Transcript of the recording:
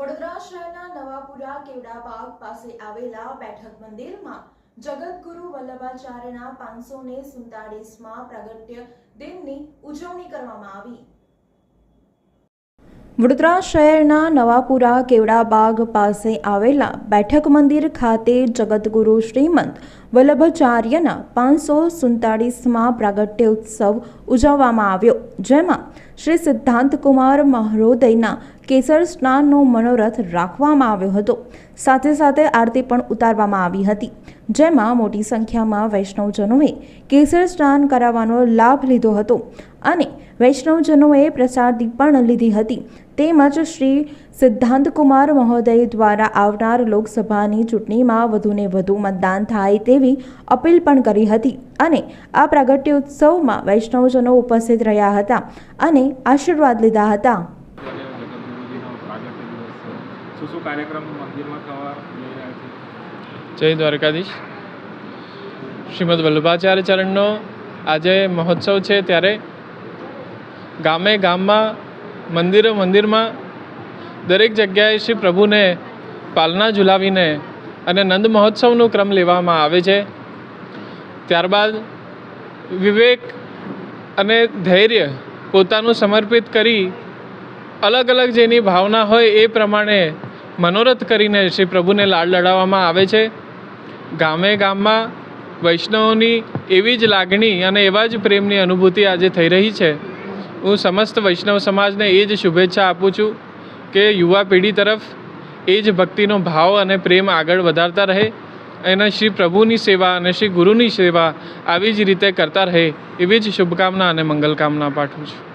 વડોદરા શહેરના નવાપુરા કેવડાબાગ પાસે આવેલા બેઠક મંદિરમાં જગતગુરુ વલ્લભાચાર્યના પાંચસો ને સુડતાલીસમાં પ્રગટ્ય દિનની ઉજવણી કરવામાં આવી. વડોદરા શહેરના નવાપુરા કેવડાબાગ પાસે આવેલા બેઠક મંદિર ખાતે જગતગુરુ શ્રીમંત વલ્લભાચાર્યના પાંચસો સુડતાળીસમાં પ્રાગટ્ય ઉત્સવ ઉજવવામાં આવ્યો, જેમાં શ્રી સિદ્ધાંતકુમાર મહોદયના કેસર સ્નાનનો મનોરથ રાખવામાં આવ્યો હતો. સાથે સાથે આરતી પણ ઉતારવામાં આવી હતી. જેમાં મોટી સંખ્યામાં વૈષ્ણવજનોએ કેસર સ્નાન કરાવવાનો લાભ લીધો હતો અને વૈષ્ણવજનોએ પ્રસાદી પણ લીધી હતી. તેમજ શ્રી સિદ્ધાંતકુમાર મહોદય દ્વારા આવનાર લોકસભાની ચૂંટણીમાં વધુને વધુ મતદાન થાય તેવી અપીલ પણ કરી હતી અને આ પ્રાગટ્ય ઉત્સવમાં વૈષ્ણવજનો ઉપસ્થિત રહ્યા હતા અને આશીર્વાદ લીધા હતા ત્યારે જગતગુરુજીનો પ્રાગટ્ય દિવસ છે શું શું કાર્યક્રમ મંદિરમાં થવા જઈ રહ્યા છે? જય દ્વારકાધીશ. શ્રીમદ વલ્લભાચાર્ય ચરણનો આજે મહોત્સવ છે ત્યારે ગામે ગામમાં, મંદિરે મંદિરમાં દરેક જગ્યાએ શ્રી પ્રભુને પાલના ઝુલાવીને અને નંદ મહોત્સવનું ક્રમ લેવામાં આવે છે. ત્યારબાદ વિવેક અને ધૈર્ય પોતાનું સમર્પિત કરી અલગ અલગ જેની ભાવના હોય એ પ્રમાણે મનોરથ કરીને શ્રી પ્રભુને લાડ લડાવવામાં આવે છે. ગામે ગામમાં વૈષ્ણવોની એવી જ લાગણી અને એવા જ પ્રેમની અનુભૂતિ આજે થઈ રહી છે. હું સમસ્ત વૈષ્ણવ સમાજને એ જ શુભેચ્છા આપું છું કે યુવા પેઢી તરફ એ જ ભક્તિનો ભાવ અને પ્રેમ આગળ વધારતા રહે અને શ્રી પ્રભુની સેવા અને શ્રી ગુરુની સેવા આવી જ રીતે કરતા રહે એવી જ શુભકામના અને મંગલકામના પાઠવું છું.